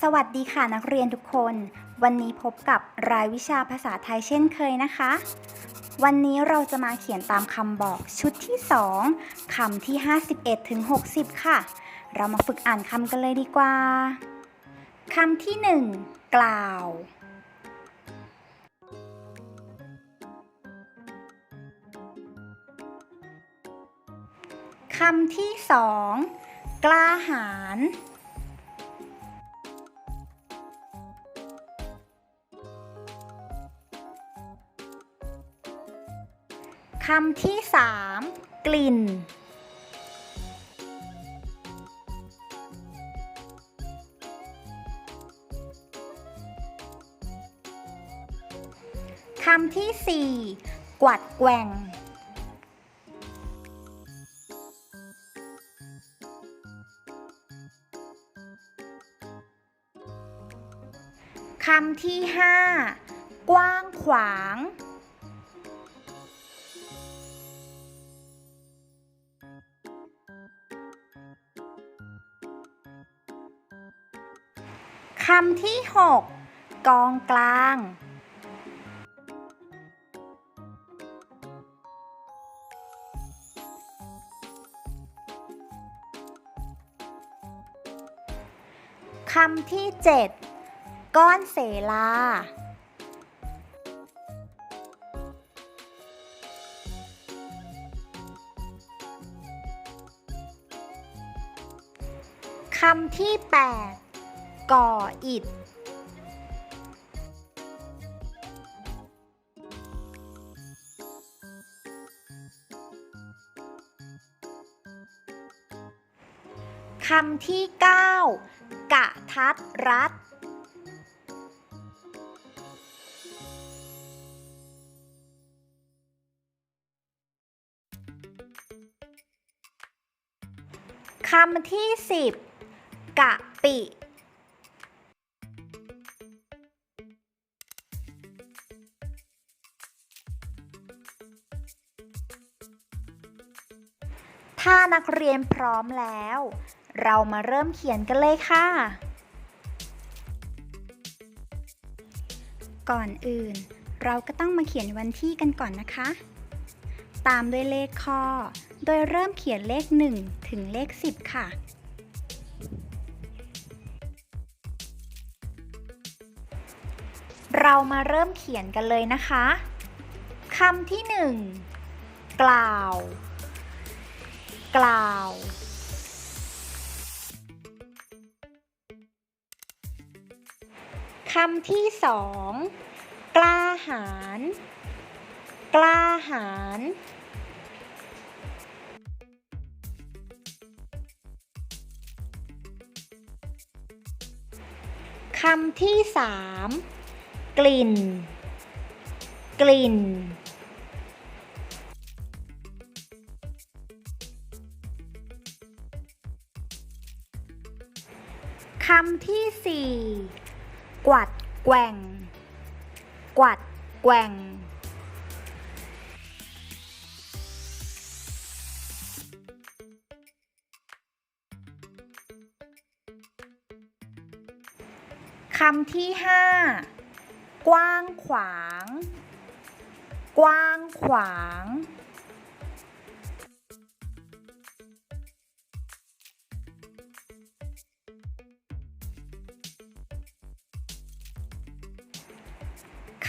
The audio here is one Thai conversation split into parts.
สวัสดีค่ะนักเรียนทุกคน วันนี้พบกับรายวิชาภาษาไทยเช่นเคยนะคะ วันนี้เราจะมาเขียนตามคำบอกชุดที่ 2คำที่ 51ถึง60 ค่ะ เรามาฝึกอ่านคำกันเลยดีกว่าคำที่ 1 กล่าว คำที่ 2 กล้าหาญ คำที่สามกลิ่น คำที่สี่กวัดแกว่ง คำที่ห้ากว้างขวาง คำที่ 6 กองกลาง คำที่ 7 ก้อนเสลา คำที่ 8 ก่ออิฐคำที่ 9 กะทัดรัดคำที่ 10 กะปิ ถ้านักเรียนพร้อมแล้ว เรามาเริ่มเขียนกันเลยค่ะ ก่อนอื่น เราก็ต้องมาเขียนวันที่กันก่อนนะคะ ตามด้วยเลขข้อ โดยเริ่มเขียนเลข 1 ถึงเลข 10 ค่ะ เรามาเริ่มเขียนกันเลยนะคะคำที่ 1 กล่าว กล่าวคำที่สองกล้าหาญกล้าหาญคำที่สามกลิ่น กลิ่น คำที่สี่กวัดแกว่ง กวัดแกว่ง คำที่ห้ากว้างขวาง กว้างขวาง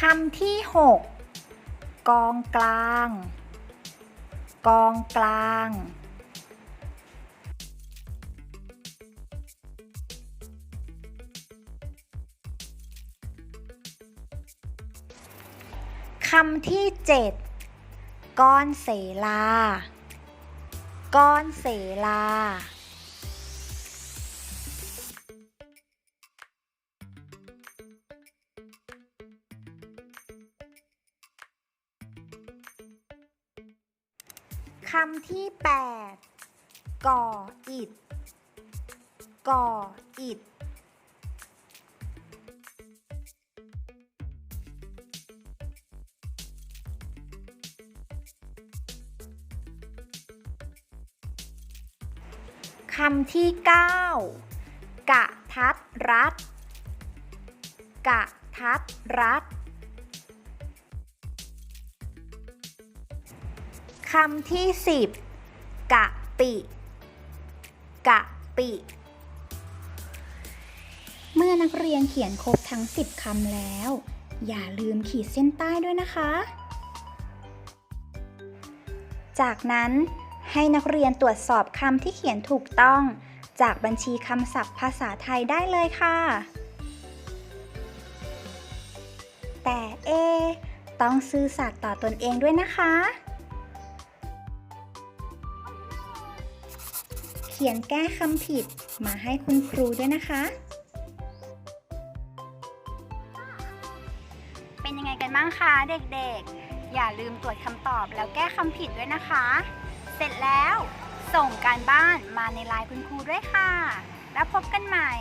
คำที่ 6 กองกลาง กองกลาง คำที่ 7 ก้อนเสลา ก้อนเสลา คำที่ 8 ก่ออิฐก่ออิฐคำที่ 9 กะทัดรัด กะทัดรัด คำที่10กะปิ กะปิ เมื่อนักเรียนเขียนครบทั้ง 10 คำแล้ว อย่าลืมขีดเส้นใต้ด้วยนะคะ จากนั้นให้นักเรียนตรวจสอบคำที่เขียนถูกต้อง จากบัญชีคำศัพท์ภาษาไทยได้เลยค่ะ แต่เอ ต้องซื่อสัตย์ต่อตนเองด้วยนะคะ ขียนแก้คำผิดมาให้คุณครูด้วยนะคะ เป็นยังไงกันบ้างคะเด็กๆ อย่าลืมตรวจคำตอบแล้วแก้คำผิดด้วยนะคะ เสร็จแล้วส่งการบ้านมาในไลน์คุณครูด้วยค่ะ แล้วพบกันใหม่